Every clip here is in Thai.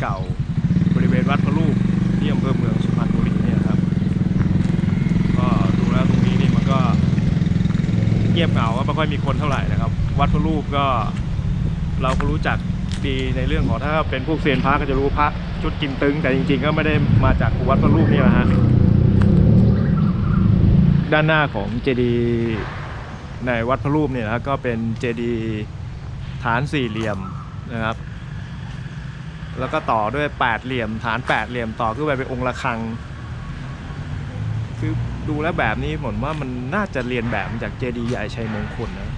เก่าบริเวณวัดพระลูกที่อำเภอเมืองสุพรรณบุรีเนี่ยครับ ก็ดูแล้วตรงนี้นี่มันก็เงียบเหงาก็ไม่ค่อยมีคนเท่าไหร่นะครับ วัดพระลูกก็เราก็รู้จักดีในเรื่องของถ้าเป็นพวกเซียนพระก็จะรู้พระชุดกินตึง แต่จริง ๆ ก็ไม่ได้มาจากวัดพระลูกนี่แหละฮะด้านหน้าของเจดีย์ในวัดพระรูปเนี่ยนะก็เป็นเจดีย์ฐานสี่เหลี่ยมนะครับ แล้วก็ต่อด้วยแปดเหลี่ยมฐานแปดเหลี่ยมต่อขึ้นไปเป็นองค์ระฆัง คือดูแล้วแบบนี้ผมว่ามันน่าจะเรียนแบบจากเจดีย์ใหญ่ชัยมงคลนะ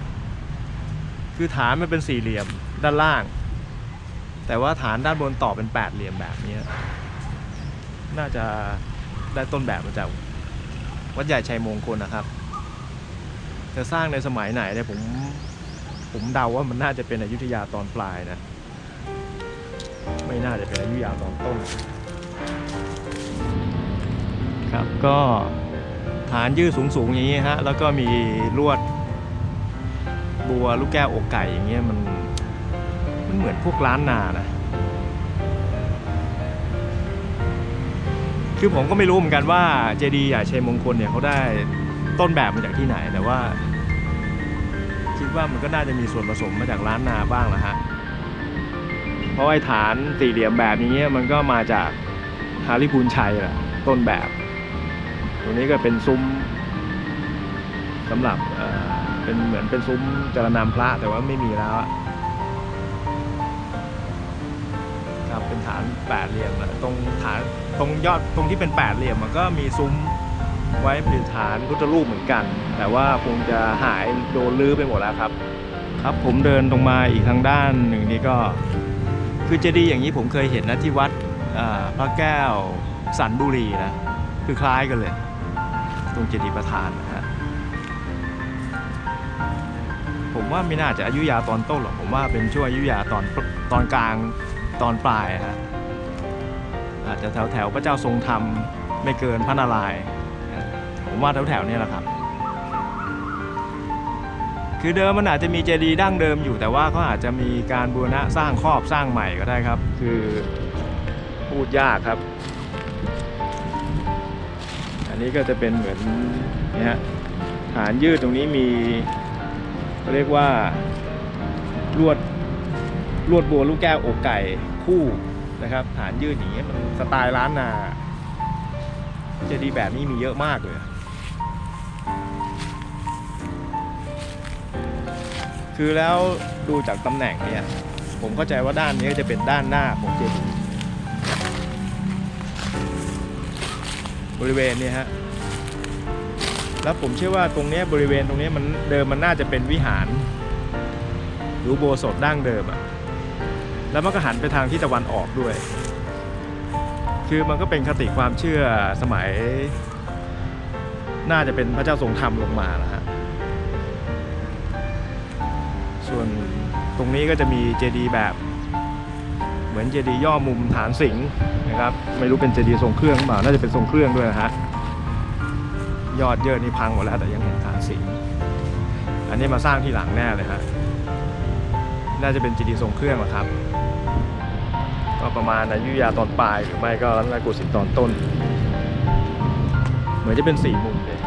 คือฐานมันเป็นสี่เหลี่ยมด้านล่าง แต่ว่าฐานด้านบนต่อเป็นแปดเหลี่ยมแบบนี้น่าจะได้ต้นแบบมาจากวัดใหญ่ชัยมงคลนะครับจะสร้างในสมัยไหนเนี่ยผมผมเดาว่ามันน่าจะเป็นอยุธยาตอนปลายนะ ไม่น่าจะเป็นอายุยาตอนต้น ครับก็ฐานยืดสูงๆอย่างนี้ฮะแล้วก็มีลวดบัวลูกแก้วอกไก่อย่างเงี้ยมันมันเหมือนพวกร้านนานะคือผมก็ไม่รู้เหมือนกันว่าเจดีย์ใหญ่ชัยมงคลเนี่ยเขาได้ต้นแบบมาจากที่ไหนแต่ว่า คิดว่ามันก็น่าจะมีส่วนผสมมาจากร้านนาบ้างละฮะ เพราะไอ้ฐานสี่เหลี่ยมแบบนี้มันก็มาจากฮาริพูนชัยแหละต้นแบบ ตรงนี้ก็เป็นซุ้มสำหรับเป็นเหมือนเป็นซุ้มจารนามพระแต่ว่าไม่มีแล้วครับเป็นฐานแปดเหลี่ยมตรงฐานตรงยอดตรงที่เป็นแปดเหลี่ยมมันก็มีซุ้มไว้เป็นฐานพุทธรูปเหมือนกัน แต่ว่าคงจะหายโดนลื้อไปหมดแล้วครับ ครับผมเดินตรงมาอีกทางด้านหนึ่งนี่ก็ คือเจดีย์อย่างนี้ผมเคยเห็นนะที่วัดพระแก้วสันบุรีนะคือคล้ายกันเลย ตรงเจดีย์ประธานนะฮะผมว่าไม่น่าจะอายุยาตอนต้นหรอกผมว่าเป็นช่วงอายุยาตอนตอนกลางตอนปลายฮะอาจจะแถวแถวพระเจ้าทรงธรรมไม่เกินพระนารายณ์ผมว่าแถวแถวนี้แหละครับ คือเดิมมันอาจจะมีเจดีย์ดั้งเดิมอยู่แต่ว่าเขาอาจจะมีการบูรณะสร้างครอบสร้างใหม่ก็ได้ครับ คือพูดยากครับ อันนี้ก็จะเป็นเหมือนเนี่ยฮะฐานยืดตรงนี้มีเขาเรียกว่าลวดลวดบัวลูกแก้วอกไก่คู่นะครับ ฐานยืดอย่างเงี้ยมันสไตล์ล้านนาเจดีย์แบบนี้มีเยอะมากเลย คือแล้วดูจากตำแหน่งเนี่ยผมเข้าใจว่าด้านนี้จะเป็นด้านหน้าของเจดีย์บริเวณนี้ฮะแล้วผมเชื่อว่าตรงนี้บริเวณตรงนี้มันเดิมมันน่าจะเป็นวิหารหรือโบสถ์ดั้งเดิมอะแล้วมันก็หันไปทางที่ตะวันออกด้วย คือมันก็เป็นคติความเชื่อสมัย น่าจะเป็นพระเจ้าทรงธรรมลงมานะฮะ ส่วนตรงนี้ก็จะมีเจดีย์แบบ เหมือนเจดีย์ย่อมุมฐานสิงห์นะครับ ไม่รู้เป็นเจดีย์ทรงเครื่องหรือเปล่าน่าจะเป็นทรงเครื่องด้วยนะฮะยอดเยอะนี่พังหมดแล้วแต่ยังเห็นฐานสิงห์อันนี้มาสร้างที่หลังแน่เลยฮะน่าจะเป็นเจดีย์ทรงเครื่องหละครับก็ประมาณอยุยาตอนปลายหรือไม่ก็รัตนโกสินทร์ตอนต้น เหมือนจะเป็นสี่มุมเลย